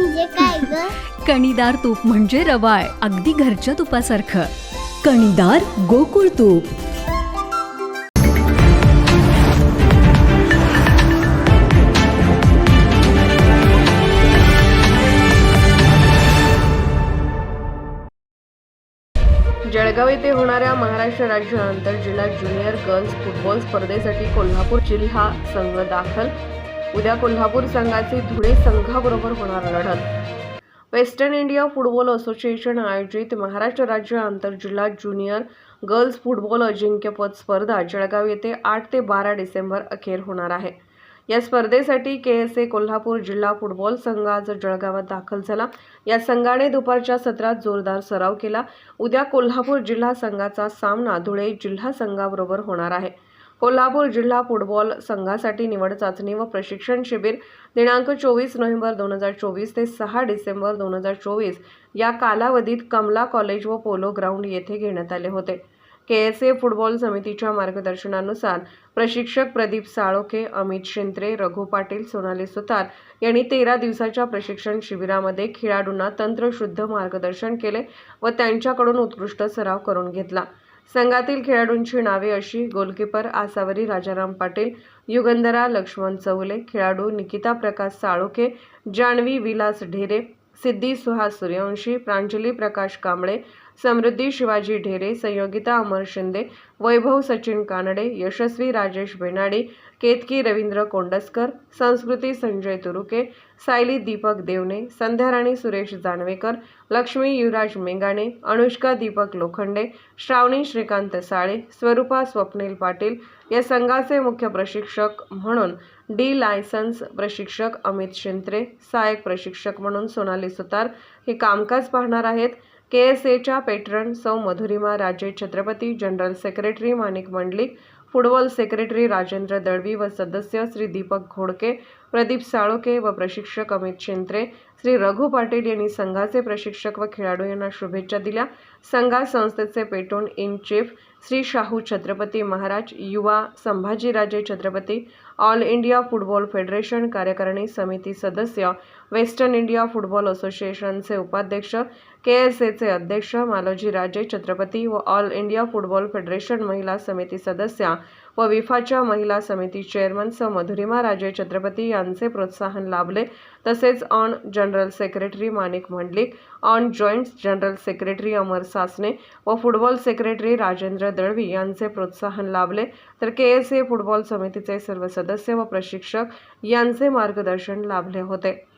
म्हणजे काय ग? कणीदार तूप म्हणजे रवाळ अगदी घरच्या तुपासारखं. कणीदार गोकुळ तूप. जळगाव येथे होणाऱ्या महाराष्ट्र राज्य आंतरजिल्हा ज्युनियर गर्ल्स फुटबॉल स्पर्धेसाठी कोल्हापूर जिल्हा संघ दाखल. उद्या कोल्हापूर संघाचे धुळे संघाबरोबर होणार लढत. वेस्टर्न इंडिया फुटबॉल असोसिएशन आयोजित महाराष्ट्र राज्य आंतरजिल्हा ज्युनियर गर्ल्स फुटबॉल अजिंक्यपद स्पर्धा जळगाव येथे आठ ते बारा डिसेंबर अखेर होणार आहे. या स्पर्धेसाठी के एस ए कोल्हापूर जिल्हा फुटबॉल संघ आज जळगावात दाखल झाला. या संघाने दुपारच्या सत्रात जोरदार सराव केला. उद्या कोल्हापूर जिल्हा संघाचा सामना धुळे जिल्हा संघाबरोबर होणार आहे. कोल्हापूर जिल्हा फुटबॉल संघासाठी निवड चाचणी व प्रशिक्षण शिबिर दिनांक चोवीस नोव्हेंबर दोन हजार चोवीस ते सहा डिसेंबर दोन हजार चोवीस या कालावधीत कमला कॉलेज व पोलो ग्राउंड येथे घेण्यात आले होते. के एस ए फुटबॉल समितीच्या मार्गदर्शनानुसार प्रशिक्षक प्रदीप साळोखे अमित शिंत्रे रघु पाटील सोनाली सुतार यांनी तेरा दिवसाच्या प्रशिक्षण शिबिरामध्ये खेळाडूंना तंत्रशुद्ध मार्गदर्शन केले व त्यांच्याकडून उत्कृष्ट सराव करून घेतला. संघातील खेळाडूंची नावे अशी गोलकीपर आसावरी राजाराम पाटील युगंधरा लक्ष्मण चौले खेळाडू निकिता प्रकाश साळोखे जान्हवी विलास ढेरे सिद्धी सुहास सूर्यवंशी प्रांजली प्रकाश कांबळे समृद्धी शिवाजी ढेरे संयोगिता अमर शिंदे वैभव सचिन कानडे यशस्वी राजेश बेनाडे केतकी रवींद्र कोंडसकर संस्कृती संजय तुरुके सायली दीपक देवने संध्याराणी सुरेश जानवेकर लक्ष्मी युवराज मेंगाणे अनुष्का दीपक लोखंडे श्रावणी श्रीकांत साळे स्वरूपा स्वप्नील पाटील या संघाचे मुख्य प्रशिक्षक म्हणून डी लायसन्स प्रशिक्षक अमित शिंत्रे सहाय्यक प्रशिक्षक म्हणून सोनाली सुतार हे कामकाज पाहणार आहेत. के एस एच्या पेट्रन सौ Madhurima Raje Chhatrapati general secretary Manik Mandlik football secretary Rajendra Dalvi व सदस्य श्री दीपक घोडके प्रदीप साळोके व प्रशिक्षक अमित शेंत्रे श्री रघु पाटील यांनी संघाचे प्रशिक्षक व खेळाडू यांना शुभेच्छा दिल्या. संघा संस्थेचे patron in chief Shri Shahu Chhatrapati Maharaj युवा Sambhajiraje Chhatrapati all India football federation कार्यकारिणी समिती सदस्य वेस्टर्न इंडिया फुटबॉल असोसिएशनचे उपाध्यक्ष के एस एचे अध्यक्ष मालोजी राजे छत्रपती व ऑल इंडिया फुटबॉल फेडरेशन महिला समिती सदस्या व विफाच्या महिला समिती चेअरमन स मधुरिमा राजे छत्रपती यांचे प्रोत्साहन लाभले. तसेच hon general secretary Manik Mandlik hon joint general secretary Amar Sasane व फुटबॉल सेक्रेटरी राजेंद्र दळवी यांचे प्रोत्साहन लाभले. तर के एस ए फुटबॉल समितीचे सर्व सदस्य व प्रशिक्षक यांचे मार्गदर्शन लाभले होते.